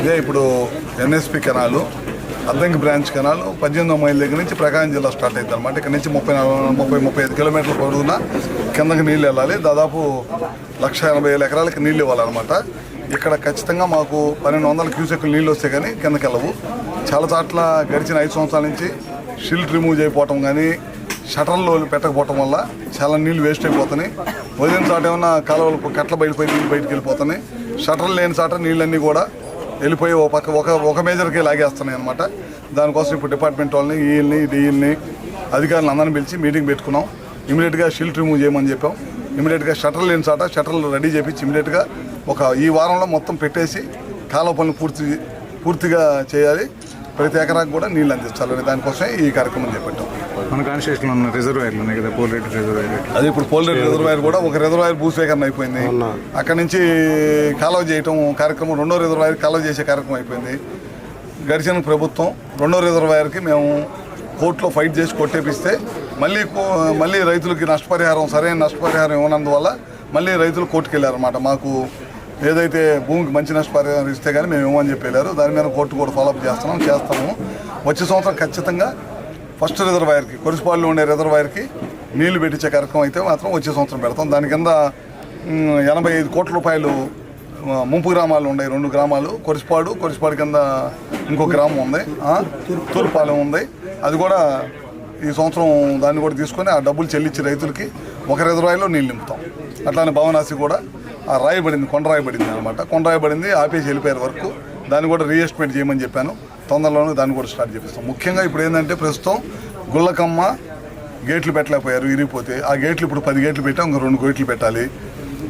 ఇదే ఇప్పుడు NSP canal Addanki branch canal పద్దెనిమిదో మైల్ దగ్గర నుంచి ప్రకాశం జిల్లా స్టార్ట్ అవుతుంది అనమాట ఇక్కడ నుంచి ముప్పై నాలుగు- ముప్పై ముప్పై ఐదు కిలోమీటర్ల పొడుగున కిందకి నీళ్ళు వెళ్ళాలి. దాదాపు లక్ష ఎనభై వేల ఎకరాలకి నీళ్ళు ఇవ్వాలన్నమాట. ఇక్కడ ఖచ్చితంగా మాకు పన్నెండు వందల క్యూసెక్లు నీళ్ళు వస్తే కానీ కిందకి వెళ్ళవు. చాలా చోట్ల గడిచిన ఐదు సంవత్సరాల నుంచి షిల్ట్ రిమూవ్ చేయకపోవటం కానీ షటర్లు పెట్టకపోవటం వల్ల చాలా నీళ్ళు వేస్ట్ అయిపోతున్నాయి. వదిలిన చోట ఏమన్నా కాలువలు కట్ల బయటపోయి నీళ్ళు బయటకు వెళ్ళిపోతున్నాయి. షటర్లు లేని చాట నీళ్ళన్నీ కూడా వెళ్ళిపోయి ఒక పక్క ఒక ఒక మేజర్కే లాగేస్తున్నాయి అనమాట దానికోసం ఇప్పుడు డిపార్ట్మెంట్ వాళ్ళని ఈఎల్ని డిఈల్ని అధికారులను అందరిని పిలిచి మీటింగ్ పెట్టుకున్నాం. ఇమీడియట్గా షిల్ట్ రిమూవ్ చేయమని చెప్పాం. ఇమీడియట్గా షటర్లు లేని చాట షటర్లు రెడీ చేపించి ఇమీడియట్గా ఒక ఈ వారంలో మొత్తం పెట్టేసి కాలువ పనులు పూర్తి పూర్తిగా చేయాలి. ప్రతి ఎకరాకు కూడా నీళ్ళు అందించాలని దానికోసమే ఈ కార్యక్రమం చేపట్టాం. మన కాన్స్టిట్యూషన్లో ఉన్న రిజర్వాయర్లు ఉన్నాయి కదా పోలేటి రిజర్వాయర్ అది ఇప్పుడు పోలరేట్ రిజర్వాయర్ కూడా ఒక రిజర్వాయర్ భూసేకరణ అయిపోయింది. అక్కడ నుంచి కాలువ చేయటం కార్యక్రమం రెండో రిజర్వాయర్ కాలువ చేసే కార్యక్రమం అయిపోయింది. గడిచిన ప్రభుత్వం రెండో రిజర్వాయర్కి మేము కోర్టులో ఫైట్ చేసి కొట్టేపిస్తే మళ్ళీ మళ్ళీ రైతులకి నష్టపరిహారం సరైన నష్టపరిహారం ఇవ్వనందువల్ల మళ్ళీ రైతులు కోర్టుకు వెళ్ళారన్నమాట మాకు ఏదైతే భూమికి మంచి నష్టపరిహారం ఇస్తే కానీ మేము ఏమని చెప్పి దాని మీద కోర్టు కూడా ఫాలోఅప్ చేస్తున్నాం చేస్తాము. వచ్చే సంవత్సరం ఖచ్చితంగా ఫస్ట్ రిజర్వాయర్కి కొరిసిపాడులో ఉండే రిజర్వాయర్కి నీళ్ళు పెట్టించే కార్యక్రమం అయితే మాత్రం వచ్చే సంవత్సరం పెడతాం. దాని కింద ఎనభై ఐదు కోట్ల రూపాయలు ముంపు గ్రామాలు ఉన్నాయి రెండు గ్రామాలు కొరిసిపాడు కొరిసిపాడు కింద ఇంకో గ్రామం ఉంది తూర్పాలెం ఉంది. అది కూడా ఈ సంవత్సరం దాన్ని కూడా తీసుకొని ఆ డబ్బులు చెల్లించి రైతులకి ఒక రిజర్వాయర్లో నీళ్ళు నింపుతాం. అట్లానే భవనాసి కూడా రాయబడింది కొండరాయబడింది అనమాట. కొండరాయబడింది ఆపేసి వెళ్ళిపోయారు వరకు. దాన్ని కూడా రీఎస్టిమేట్ చేయమని చెప్పాను. తొందరలోనే దాన్ని కూడా స్టార్ట్ చేపిస్తాం. ముఖ్యంగా ఇప్పుడు ఏంటంటే ప్రస్తుతం గుళ్ళకమ్మ గేట్లు పెట్టలేకపోయారు ఇరిగిపోతే ఆ గేట్లు ఇప్పుడు పది గేట్లు పెట్టాం ఇంకా రెండు గేట్లు పెట్టాలి.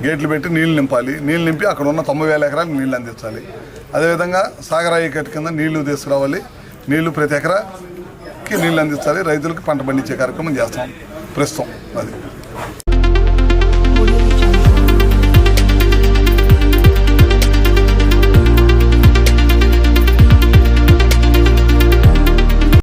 గేట్లు పెట్టి నీళ్ళు నింపాలి. నీళ్ళు నింపి అక్కడ ఉన్న తొంభై వేల ఎకరాలకు నీళ్ళు అందించాలి. అదేవిధంగా సాగరాయి కట్టు కింద నీళ్ళు తీసుకురావాలి. నీళ్ళు ప్రతి ఎకరాకి నీళ్ళు అందించాలి. రైతులకు పంట పండించే కార్యక్రమం చేస్తాం. ప్రస్తుతం అది.